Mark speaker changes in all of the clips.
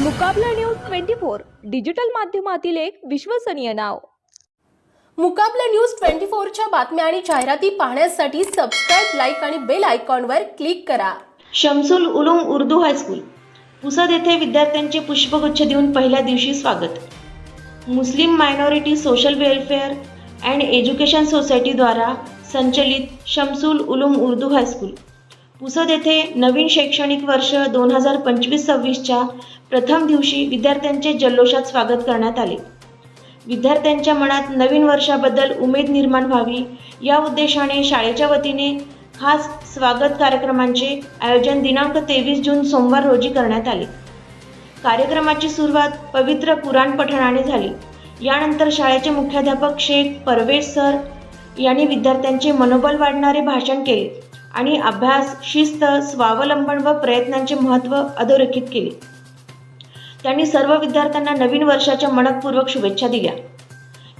Speaker 1: Muqabla news twenty four digital माध्यमातील एक विश्वसनीय नाव.
Speaker 2: मुकाबला न्यूज ट्वेंटी फोरच्या बातम्या आणि जाहिराती पाहण्यासाठी सबस्क्राईब लाईक आणि बेल आयकॉनवर क्लिक करा.
Speaker 3: शमसुल उलूम उर्दू हायस्कूल पुसद येथे विद्यार्थ्यांचे पुष्पगुच्छ देऊन पहिल्या दिवशी स्वागत. Muslim minority social welfare and education सोसायटीद्वारा संचलित शमसुल उलूम उर्दू हायस्कूल पुसद येथे नवीन शैक्षणिक वर्ष दोन हजार पंचवीस सव्वीसच्या प्रथम दिवशी विद्यार्थ्यांचे जल्लोषात स्वागत करण्यात आले. विद्यार्थ्यांच्या मनात नवीन वर्षाबद्दल उमेद निर्माण व्हावी या उद्देशाने शाळेच्या वतीने खास स्वागत कार्यक्रमांचे आयोजन दिनांक तेवीस जून सोमवार रोजी करण्यात आले. कार्यक्रमाची सुरुवात पवित्र कुराण पठणाने झाली. यानंतर शाळेचे मुख्याध्यापक शेख परवेश सर यांनी विद्यार्थ्यांचे मनोबल वाढणारे भाषण केले. आणि अभ्यास शिस्त स्वावलंबन व प्रयत्नांचे महत्त्व अधोरेखित केले. त्यांनी सर्व विद्यार्थ्यांना नवीन वर्षाच्या मनपूर्वक शुभेच्छा दिल्या.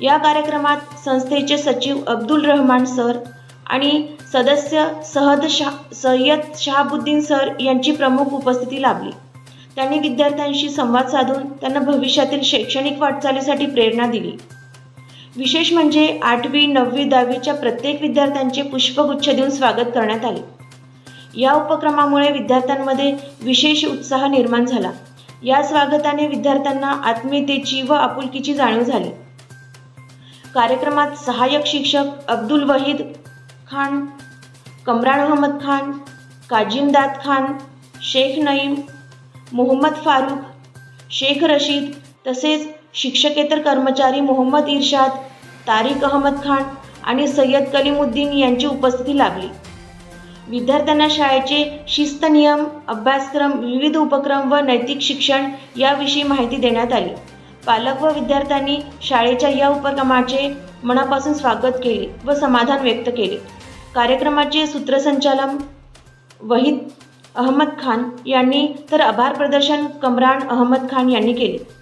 Speaker 3: या कार्यक्रमात संस्थेचे सचिव अब्दुल रहमान सर आणि सदस्य सहद शाह सय्यद शहाबुद्दीन सर यांची प्रमुख उपस्थिती लाभली. त्यांनी विद्यार्थ्यांशी संवाद साधून त्यांना भविष्यातील शैक्षणिक वाटचालीसाठी प्रेरणा दिली. विशेष म्हणजे आठवी नववी दहावीच्या प्रत्येक विद्यार्थ्यांचे पुष्पगुच्छ देऊन स्वागत करण्यात आले. या उपक्रमामुळे विद्यार्थ्यांमध्ये विशेष उत्साह निर्माण झाला. या स्वागताने विद्यार्थ्यांना आत्मीयतेची व आपुलकीची जाणीव झाली. कार्यक्रमात सहाय्यक शिक्षक अब्दुल वहीद खान कमरान अहमद खान काजिमदाद खान शेख नईम मोहम्मद फारूक शेख रशीद तसेच शिक्षकेतर कर्मचारी मोहम्मद इर्शाद तारिक अहमद खान आणि सय्यद कलीमुद्दीन यांची उपस्थिती लाभली. विद्यार्थ्यांना शाळेचे शिस्त नियम अभ्यासक्रम विविध उपक्रम व नैतिक शिक्षण याविषयी माहिती देण्यात आली. पालक व विद्यार्थ्यांनी शाळेच्या या उपक्रमाचे मनापासून स्वागत केले व समाधान व्यक्त केले. कार्यक्रमाचे सूत्रसंचालन वहीद अहमद खान यांनी तर आभार प्रदर्शन कमरान अहमद खान यांनी केले.